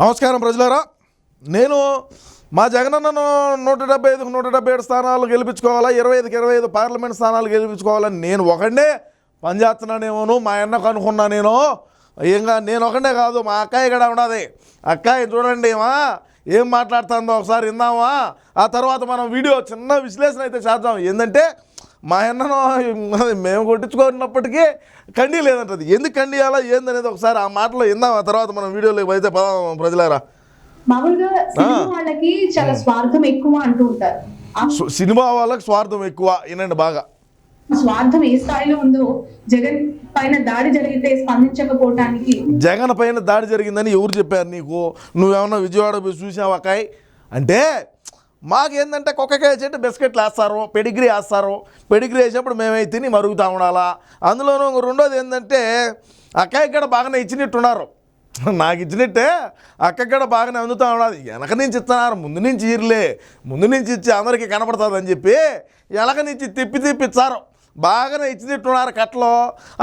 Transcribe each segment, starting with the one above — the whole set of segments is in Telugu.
నమస్కారం ప్రజలారా. నేను మా జగనన్నను నూట డెబ్బై ఐదుకు నూట డెబ్బై ఏడు స్థానాలు గెలిపించుకోవాలా ఇరవై ఐదుకి ఇరవై ఐదు పార్లమెంట్ స్థానాలు గెలిపించుకోవాలని నేను ఒకడే పనిచేస్తున్నానేమోను మా అన్నకు అనుకున్నా నేను. ఇంకా నేను ఒకడే కాదు మా అక్కాయి కూడా ఉన్నది. అక్కాయి చూడండి ఏమా ఏం మాట్లాడుతుందో ఒకసారి విందామా. ఆ తర్వాత మనం వీడియో చిన్న విశ్లేషణ అయితే చేద్దాం. ఏంటంటే మా అన్నను మేము కొట్టించుకున్నప్పటికీ కండి లేదంటది. ఎందుకు కండి అలా? ఏందనేది ఒకసారి ఆ మాటలో విందాం. ఆ తర్వాత మనం వీడియోలో అయితే పదాం ప్రజలారా. మామూలుగా సినిమా వాళ్ళకి చాలా స్వార్థం ఎక్కువ అంటూ ఉంటారు. సినిమా వాళ్ళకి స్వార్థం ఎక్కువ. వినండి బాగా. స్వార్థం ఏ స్థాయిలో ఉందో జగన్ పైన దాడి జరిగితే స్పందించకపోవటానికి. జగన్ పైన దాడి జరిగిందని ఎవరు చెప్పారు నీకు? నువ్వేమన్నా విజయవాడ పోయి చూసావా కాయ్? అంటే మాకేందంటే కుక్కకాయ చెట్టు బిస్కెట్లు వేస్తారు పెడిగ్రీ వేస్తారు. పెడిగ్రీ వేసేప్పుడు మేమే తిని మరుగుతా ఉండాలా? అందులోనూ రెండోది ఏంటంటే అక్కయ్య కూడా బాగానే ఇచ్చినట్టున్నారు. నాకు ఇచ్చినట్టే అక్క కూడా బాగానే అందుతా ఉన్నది వెనక నుంచి ఇస్తున్నారు ముందు నుంచి ఇరలే ముందు నుంచి ఇచ్చి అందరికీ కనపడుతుందని చెప్పి వెనక నుంచి తిప్పి తిప్పి బాగానే ఇచ్చినట్టున్నారు కట్టలో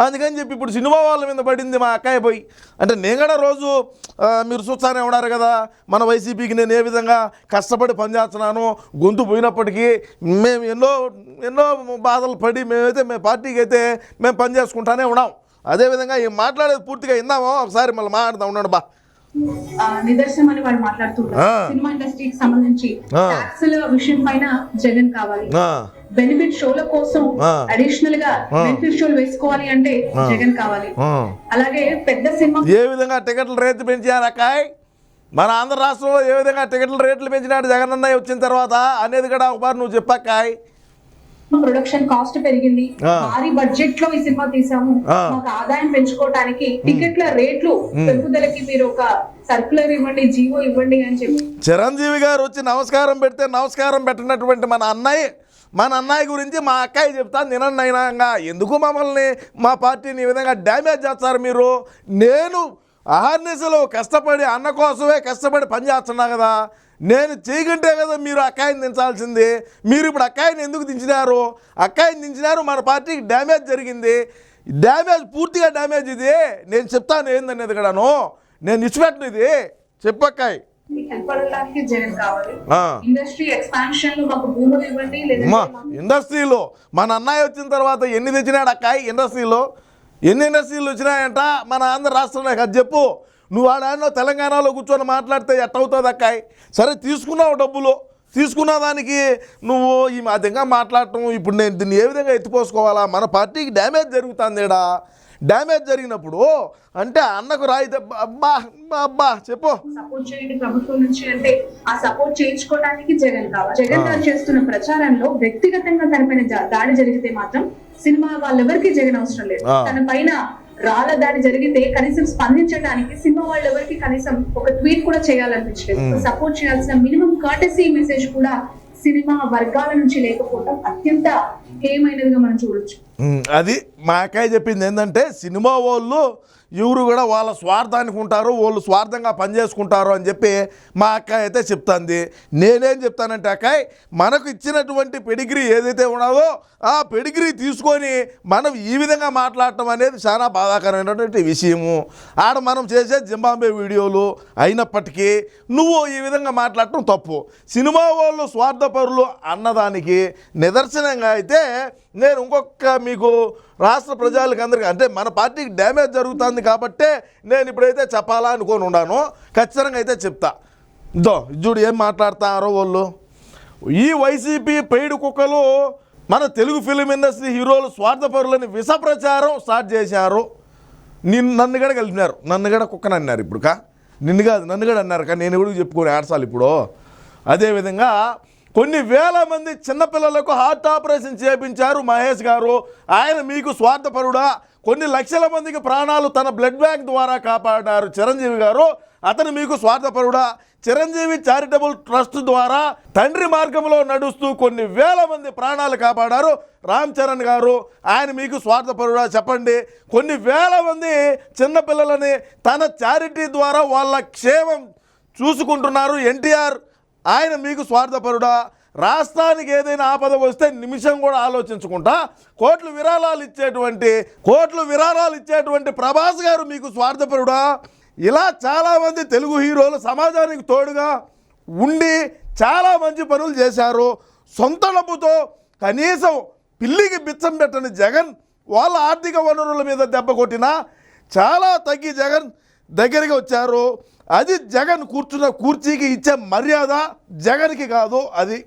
అందుకని చెప్పి ఇప్పుడు సినిమా వాళ్ళ మీద పడింది మా అక్కయ్య పోయి. అంటే నేను కూడా రోజు మీరు చూస్తానే ఉన్నారు కదా మన వైసీపీకి నేను ఏ విధంగా కష్టపడి పనిచేస్తున్నాను గొంతు పోయినప్పటికీ మేము ఎన్నో ఎన్నో బాధలు పడి మేమైతే మేము పార్టీకి అయితే మేము పని చేసుకుంటానే ఉన్నాం. అదేవిధంగా ఈ మాట్లాడేది పూర్తిగా ఇందామో ఒకసారి మళ్ళీ మాట్లాడదాం ఉన్నాడు బా. నిదర్శనం అని వాళ్ళు మాట్లాడుతుంటారు ఆ. సినిమా ఇండస్ట్రీకి సంబంధించి. ట్యాక్సుల విషయం పైన జగన్ కావాలి బెనిఫిట్ షోల కోసం. అడిషనల్గా. బెనిఫిట్ షోలు వేసుకోవాలి అంటే జగన్ కావాలి. అలాగే పెద్ద సినిమా ఏ విధంగా టికెట్ల రేట్లు పెంచారు అక్కాయ్ మన ఆంధ్ర రాష్ట్రంలో ఏ విధంగా టికెట్ల రేట్లు పెంచినాడు జగనన్నయ్య వచ్చిన తర్వాత అనేది కూడా ఒకసారి నువ్వు చెప్పక్కాయ్ ప్రొడక్షన్ కాస్ట్ పెరిగింది. భారీ బడ్జెట్లో ఈ సినిమా తీసాము. మాకు ఆదాయం పెంచుకోవడానికి టికెట్ల రేట్లు పెరుగుదలకి మీరు ఒక సర్కులర్ ఇవ్వండి జీవో ఇవ్వండి అని చెప్పి. చిరంజీవి గారు వచ్చి నమస్కారం పెడితే నమస్కారం పెట్టినటువంటి మన అన్నయ్య మన అన్నయ్య గురించి మా అక్కయ్య చెప్తాను నినన్నైనా ఎందుకు మమ్మల్ని మా పార్టీని ఈ విధంగా డ్యామేజ్ చేస్తారు మీరు? నేను అహర్నిశలు కష్టపడి అన్న కోసమే కష్టపడి పనిచేస్తున్నా కదా. నేను చేయకుంటే కదా మీరు అక్కాయిని దించాల్సింది. మీరు ఇప్పుడు అక్కాయిని ఎందుకు దించినారు? అక్కాయిని దించినారు మన పార్టీకి డ్యామేజ్ జరిగింది. డ్యామేజ్ పూర్తిగా డ్యామేజ్ ఇది. నేను చెప్తాను ఏందనేది కూడాను. నేను ఇచ్చిపెట్టను ఇది. చెప్పక్కాయ్ ఇండస్ట్రీలో. మన అన్నయ్య వచ్చిన తర్వాత ఎన్ని తెచ్చినాడు అక్కాయ్? ఇండస్ట్రీలో. ఎన్ని ఇండస్ట్రీలు వచ్చినాయంట? మన ఆంధ్ర రాష్ట్రంలో అది చెప్పు. నువ్వు ఆడాడో తెలంగాణలో కూర్చొని మాట్లాడితే ఎట్టవుతుంది అక్కాయ్? సరే తీసుకున్నావు డబ్బులు. తీసుకున్న దానికి నువ్వు ఈ మాదిరిగా మాట్లాడటం ఇప్పుడు నేను దీన్ని ఏ విధంగా ఎత్తిపోసుకోవాలా? మన పార్టీకి డ్యామేజ్ జరుగుతుంది ఈడ డ్యామేజ్ జరిగినప్పుడు అంటే అన్నకు రాయి దెబ్బ అబ్బా అబ్బా, అబ్బా చెప్పు. సపోర్ట్ చేయండి ప్రభుత్వం నుంచి అంటే ఆ సపోర్ట్ చేయించుకోవడానికి జగన్ కావాలి. జగన్ గారు చేస్తున్న ప్రచారంలో వ్యక్తిగతంగా తన పైన జా- దాడి జరిగితే మాత్రం సినిమా వాళ్ళెవరికి జగన్ అవసరం లేదు. తన పైన రాళ్ళ దాడి జరిగితే కనీసం స్పందించడానికి సినిమా వాళ్ళెవరికి కనీసం ఒక ట్వీట్ కూడా చేయాలనిపించలేదు. సపోర్ట్ చేయాల్సిన మినిమం కర్టసీ మెసేజ్ కూడా సినిమా వర్గాల నుంచి లేకపోవడం అత్యంత హేయమైనదిగా మనం చూడొచ్చు. అది మా అక్కయ్య చెప్పింది ఏంటంటే సినిమా వాళ్ళు ఎవరు కూడా వాళ్ళ స్వార్థానికి ఉంటారు వాళ్ళు స్వార్థంగా పనిచేసుకుంటారు అని చెప్పి మా అక్క అయితే చెప్తాంది. నేనేం చెప్తానంటే అక్కాయ్ మనకు ఇచ్చినటువంటి పెడిగ్రీ ఏదైతే ఉన్నదో ఆ పెడిగ్రీ తీసుకొని మనం ఈ విధంగా మాట్లాడటం అనేది చాలా బాధాకరమైనటువంటి విషయము. ఆడ మనం చేసే జింబాంబే వీడియోలు అయినప్పటికీ నువ్వు ఈ విధంగా మాట్లాడటం తప్పు. సినిమా వాళ్ళు స్వార్థపరులు అన్నదానికి నిదర్శనంగా అయితే నేను ఇంకొక మీకు రాష్ట్ర ప్రజలకు అందరికీ అంటే మన పార్టీకి డ్యామేజ్ జరుగుతుంది కాబట్టే నేను ఇప్పుడైతే చెప్పాలా అనుకొని ఉన్నాను. ఖచ్చితంగా అయితే చెప్తా. ఇదో చూడు ఏం మాట్లాడతారో వాళ్ళు. ఈ వైసీపీ పెయిడు కుక్కలు మన తెలుగు ఫిలిం ఇండస్ట్రీ హీరోలు స్వార్థపరులని విష ప్రచారం స్టార్ట్ చేశారు. నిన్ను నన్ను కూడా కలిపినారు. నన్ను కూడా కుక్కని అన్నారు ఇప్పుడు కా. నిన్ను కాదు నన్ను కూడా అన్నారు కానీ నేను కూడా చెప్పుకొని ఆడసాలి ఇప్పుడు. అదేవిధంగా కొన్ని వేల మంది చిన్నపిల్లలకు హార్ట్ ఆపరేషన్ చేపించారు మహేష్ గారు. ఆయన మీకు స్వార్థపరుడా? కొన్ని లక్షల మందికి ప్రాణాలు తన బ్లడ్ బ్యాంక్ ద్వారా కాపాడారు చిరంజీవి గారు. అతను మీకు స్వార్థపరుడా? చిరంజీవి చారిటబుల్ ట్రస్ట్ ద్వారా తండ్రి మార్గంలో నడుస్తూ కొన్ని వేల మంది ప్రాణాలు కాపాడారు రామ్ చరణ్ గారు. ఆయన మీకు స్వార్థపరుడా? చెప్పండి. కొన్ని వేల మంది చిన్నపిల్లలని తన చారిటీ ద్వారా వాళ్ళ క్షేమం చూసుకుంటున్నారు. ఎన్టీఆర్ ఆయన మీకు స్వార్థపరుడా? రాష్ట్రానికి ఏదైనా ఆపద వస్తే నిమిషం కూడా ఆలోచించుకుంటా. కోట్లు విరాళాలు ఇచ్చేటువంటి కోట్లు విరాళాలు ఇచ్చేటువంటి ప్రభాస్ గారు మీకు స్వార్థపరుడా? ఇలా చాలామంది తెలుగు హీరోలు సమాజానికి తోడుగా ఉండి చాలా మంచి పనులు చేశారు. సొంత డబ్బుతో కనీసం పిల్లికి బిచ్చం పెట్టని జగన్ వాళ్ళ ఆర్థిక వనరుల మీద దెబ్బ కొట్టినా చాలా తగ్గి జగన్ దగ్గరికి వచ్చారు. అది జగన్ కూర్చున్న కుర్చీకి ఇచ్చే మర్యాద జగన్కి కాదు అది.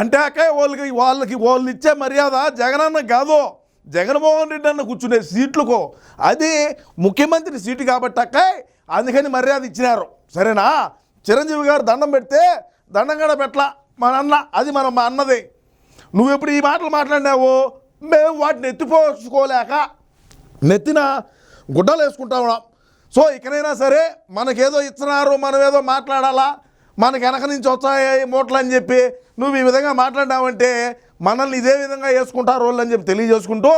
అంటే అక్క వాళ్ళకి వాళ్ళకి వాళ్ళు ఇచ్చే మర్యాద జగనన్న కాదు. జగన్మోహన్ రెడ్డి అన్న కూర్చునే సీట్లకు అది ముఖ్యమంత్రి సీటు కాబట్టి అక్క అందుకని మర్యాద ఇచ్చినారు. సరేనా? చిరంజీవి గారు దండం పెడితే దండం కూడా పెట్టలా మన అన్న అది మనం మా అన్నది. నువ్వు ఎప్పుడు ఈ మాటలు మాట్లాడినావు? మేము వాటిని ఎత్తిపోసుకోలేక నెత్తిన గుడ్డలు వేసుకుంటా ఉన్నాం. సో ఇకనైనా సరే మనకేదో ఇస్తున్నారు మనం ఏదో మాట్లాడాలా మనకి వెనక నుంచి వచ్చాయి మూటలు అని చెప్పి నువ్వు ఈ విధంగా మాట్లాడావంటే మనల్ని ఇదే విధంగా వేసుకుంటారు వాళ్ళు అని చెప్పి తెలియజేసుకుంటూ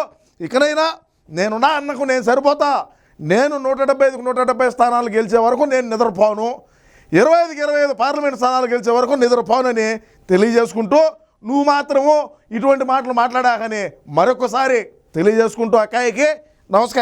ఇకనైనా నేనున్నా అన్నకు నేను సరిపోతా. నేను నూట డెబ్బై ఐదుకు నూట డెబ్బై స్థానాలు గెలిచే వరకు నేను నిద్రపోను. ఇరవై ఐదుకి ఇరవై ఐదు పార్లమెంట్ స్థానాలు గెలిచే వరకు నిద్రపోనని తెలియజేసుకుంటూ నువ్వు మాత్రము ఇటువంటి మాటలు మాట్లాడాకని మరొకసారి తెలియజేసుకుంటూ అక్కాయికి నమస్కారం.